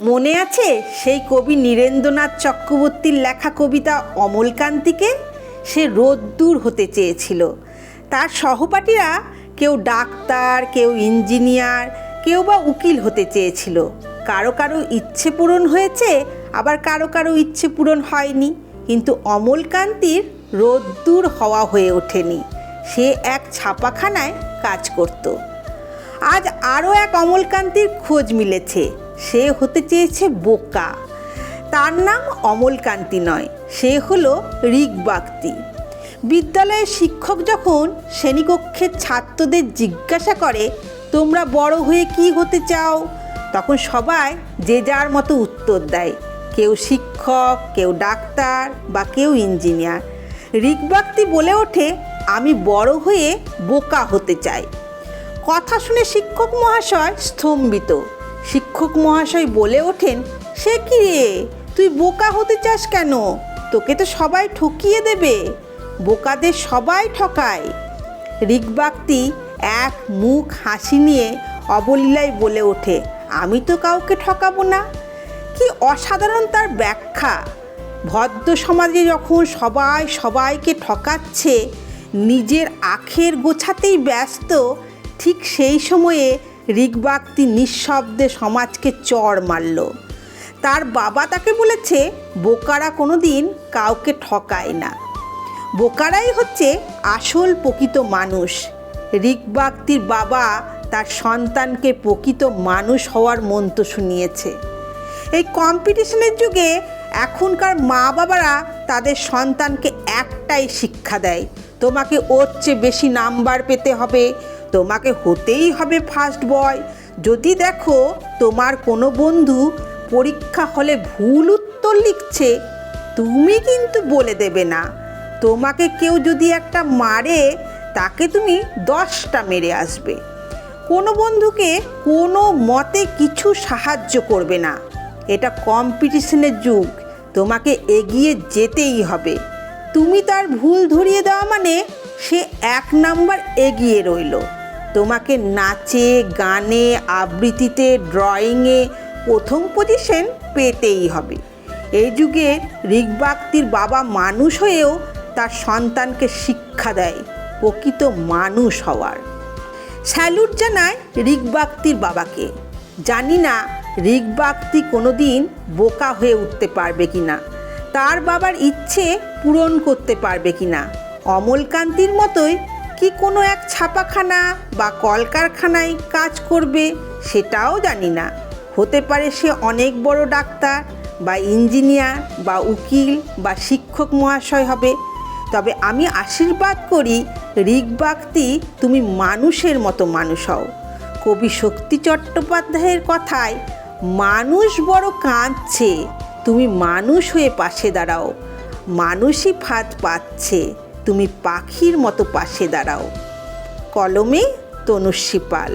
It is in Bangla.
মনে আছে সেই কবি নীরেন্দ্রনাথ চক্রবর্তীর লেখা কবিতা অমলকান্তিকে? সে রোদ্দুর হতে চেয়েছিল। তার সহপাঠীরা কেউ ডাক্তার, কেউ ইঞ্জিনিয়ার, কেউ বা উকিল হতে চেয়েছিল। কারও কারও ইচ্ছে পূরণ হয়েছে, আবার কারও কারও ইচ্ছে পূরণ হয়নি। কিন্তু অমলকান্তির রোদ্দুর হওয়া হয়ে ওঠেনি। সে এক ছাপাখানায় কাজ করতো। আজ আরও এক অমলকান্তির খোঁজ মিলেছে। সে হতে চেয়েছে বোকা। তার নাম অমলকান্তি নয়, সে হলো ঋগবাক্তি। বিদ্যালয়ের শিক্ষক যখন শ্রেণীকক্ষের ছাত্রদের জিজ্ঞাসা করে, তোমরা বড় হয়ে কি হতে চাও? তখন সবাই যে যার মতো উত্তর দেয়। কেউ শিক্ষক, কেউ ডাক্তার বা কেউ ইঞ্জিনিয়ার। ঋগবাক্তি বলে ওঠে, আমি বড় হয়ে বোকা হতে চাই। কথা শুনে শিক্ষক মহাশয় স্তম্ভিত। শিক্ষক মহাশয় বলে ওঠেন, সে কি রে? তুই বোকা হতে চাস কেন? তোকে তো সবাই ঠকিয়ে দেবে। বোকাদের সবাই ঠকায়। ঋগবাক্তি এক মুখ হাসি নিয়ে অবলীলায় বলে ওঠে, আমি তো কাউকে ঠকাবো না। কি অসাধারণ তার ব্যাখ্যা। ভদ্র সমাজে যখন সবাই সবাইকে ঠকাচ্ছে, নিজের আখের গোছাতেই ব্যস্ত, ঠিক সেই সময়ে ঋগবাক্তি নিঃশব্দে সমাজকে চড় মারল। তার বাবা তাকে বলেছে, বোকারা কোনো দিন কাউকে ঠকায় না। বোকারাই হচ্ছে আসল প্রকৃত মানুষ। ঋগবাক্তির বাবা তার সন্তানকে প্রকৃত মানুষ হওয়ার মন্ত্র শুনিয়েছে। এই কম্পিটিশনের যুগে এখনকার মা বাবারা তাদের সন্তানকে একটাই শিক্ষা দেয়, তোমাকে ওর চেয়ে বেশি নাম্বার পেতে হবে তোমাকে হতেই হবে ফার্স্ট বয় যদি দেখো তোমার কোনো বন্ধু পরীক্ষা হলে ভুল উত্তর লিখছে, তুমি কিন্তু বলে দেবে না। তোমাকে কেউ যদি একটা মারে, তাকে তুমি দশটা মেরে আসবে। কোনো বন্ধুকে কোনো মতে কিছু সাহায্য করবে না। এটা কম্পিটিশনের যুগ। তোমাকে এগিয়ে যেতেই হবে। তুমি তার ভুল ধরিয়ে দেওয়া মানে সে এক নাম্বার এগিয়ে রইল। তোমাকে নাচে, গানে, আবৃত্তিতে, ড্রয়িংয়ে প্রথম পজিশন পেতেই হবে। এই যুগে ঋগবাক্তির বাবা মানুষ হয়েও তার সন্তানকে শিক্ষা দেয়, প্রকৃত মানুষ হওয়ার। স্যালুট জানায় ঋগবাক্তির বাবাকে। জানি না ঋগবাক্তি কোনো দিন বোকা হয়ে উঠতে পারবে কি না তার বাবার ইচ্ছে পূরণ করতে পারবে কি না অমলকান্তির মতোই কি কোনো এক ছাপাখানা বা কলকারখানায় কাজ করবে সেটাও জানি না। হতে পারে সে অনেক বড় ডাক্তার বা ইঞ্জিনিয়ার বা উকিল বা শিক্ষক মহাশয় হবে। তবে আমি আশীর্বাদ করি, ঋগবাক্তি, তুমি মানুষের মতো মানুষ হও। কবি শক্তি চট্টোপাধ্যায়ের কথায়, মানুষ বড় কাঁদছে, তুমি মানুষ হয়ে পাশে দাঁড়াও। মানুষই ফাঁদ পাচ্ছে। তুমি পাখির মতো পাশে দাঁড়াও। কলমে তনুশ্রী পাল